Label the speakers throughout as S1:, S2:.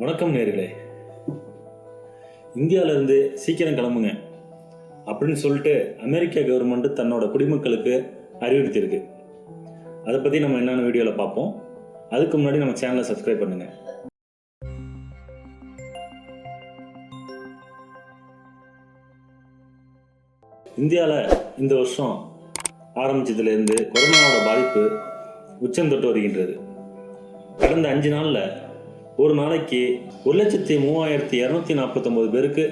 S1: வணக்கம் நேர்களே. இந்தியாவிலேருந்து சீக்கிரம் கிளம்புங்க அப்படின்னு சொல்லிட்டு அமெரிக்க கவர்மெண்ட் தன்னோட குடிமக்களுக்கு அறிவுறுத்தியிருக்கு. அதை பற்றி நம்ம என்னென்ன வீடியோவில் பார்ப்போம். அதுக்கு முன்னாடி நம்ம சேனலை சப்ஸ்கிரைப் பண்ணுங்கள் இந்தியாவில் இந்த வருஷம் ஆரம்பிச்சதுலேருந்து கொரோனாவோட பாதிப்பு உச்சம் தொட்டு வருகின்றது. கடந்த அஞ்சு நாளில் ஒரு நாளைக்கு ஒரு லட்சத்தி மூவாயிரத்தி இரநூத்தி நாற்பத்தொம்போது பேருக்கு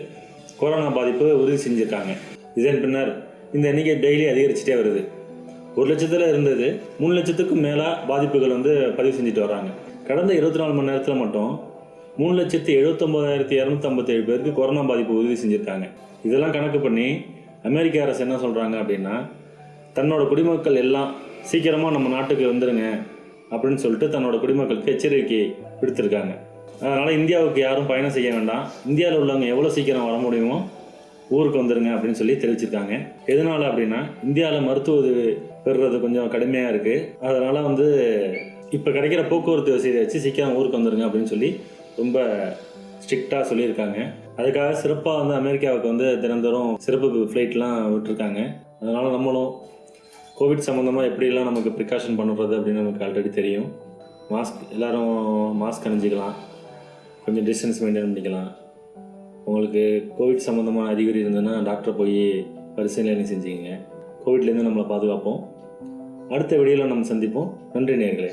S1: கொரோனா பாதிப்பு உறுதி செஞ்சுருக்காங்க. இதன் பின்னர் இந்த எண்ணிக்கை டெய்லி அதிகரிச்சுட்டே வருது. ஒரு லட்சத்தில் இருந்தது மூணு லட்சத்துக்கும் மேலே பாதிப்புகள் வந்து பதிவு செஞ்சுட்டு வராங்க கடந்த இருபத்தி நாலு மணி நேரத்தில் மட்டும் மூணு லட்சத்தி எழுபத்தொம்போதாயிரத்தி இரநூத்தம்பத்தேழு பேருக்கு கொரோனா பாதிப்பு உறுதி செஞ்சுருக்காங்க. இதெல்லாம் கணக்கு பண்ணி அமெரிக்க அரசு என்ன சொல்கிறாங்க அப்படின்னா தன்னோட குடிமக்கள் எல்லாம் சீக்கிரமாக நம்ம நாட்டுக்கு வந்துடுங்க அப்படின்னு சொல்லிட்டு தன்னோட குடிமக்களுக்கு எச்சரிக்கை விடுத்திருக்காங்க. அதனால் இந்தியாவுக்கு யாரும் பயணம் செய்ய வேண்டாம். இந்தியாவில் உள்ளவங்க எவ்வளோ சீக்கிரம் வர முடியுமோ ஊருக்கு வந்துடுங்க அப்படின்னு சொல்லி தெரிவிச்சிருக்காங்க. எதனால் அப்படின்னா இந்தியாவில் மருத்துவ உதவி பெறுறது கொஞ்சம் கடுமையாக இருக்குது அதனால் வந்து இப்போ கிடைக்கிற போக்குவரத்து வசதியை வச்சு சீக்கிரம் ஊருக்கு வந்துடுங்க அப்படின்னு சொல்லி ரொம்ப ஸ்ட்ரிக்டாக சொல்லியிருக்காங்க. அதுக்காக சிறப்பாக வந்து அமெரிக்காவுக்கு வந்து தினந்தோறும் சிறப்பு ஃப்ளைட்லாம் விட்டுருக்காங்க. அதனால் நம்மளும் கோவிட் சம்மந்தமாக எப்படிலாம் நமக்கு ப்ரிகாஷன் பண்ணுறது அப்படின்னு நமக்கு ஆல்ரெடி தெரியும். மாஸ்க் எல்லாரும் மாஸ்க் அணிஞ்சிக்கலாம். கொஞ்சம் டிஸ்டன்ஸ் மெயின்டைன் பண்ணிக்கலாம். உங்களுக்கு கோவிட் சம்மந்தமான அறிகுறி இருந்ததுன்னா டாக்டரை போய் பரிசீலனை செஞ்சுக்கோங்க. கோவிட்லேருந்து நம்மளை பாதுகாப்போம். அடுத்த வீடியோவில் நம்ம சந்திப்போம். நன்றி நேர்களே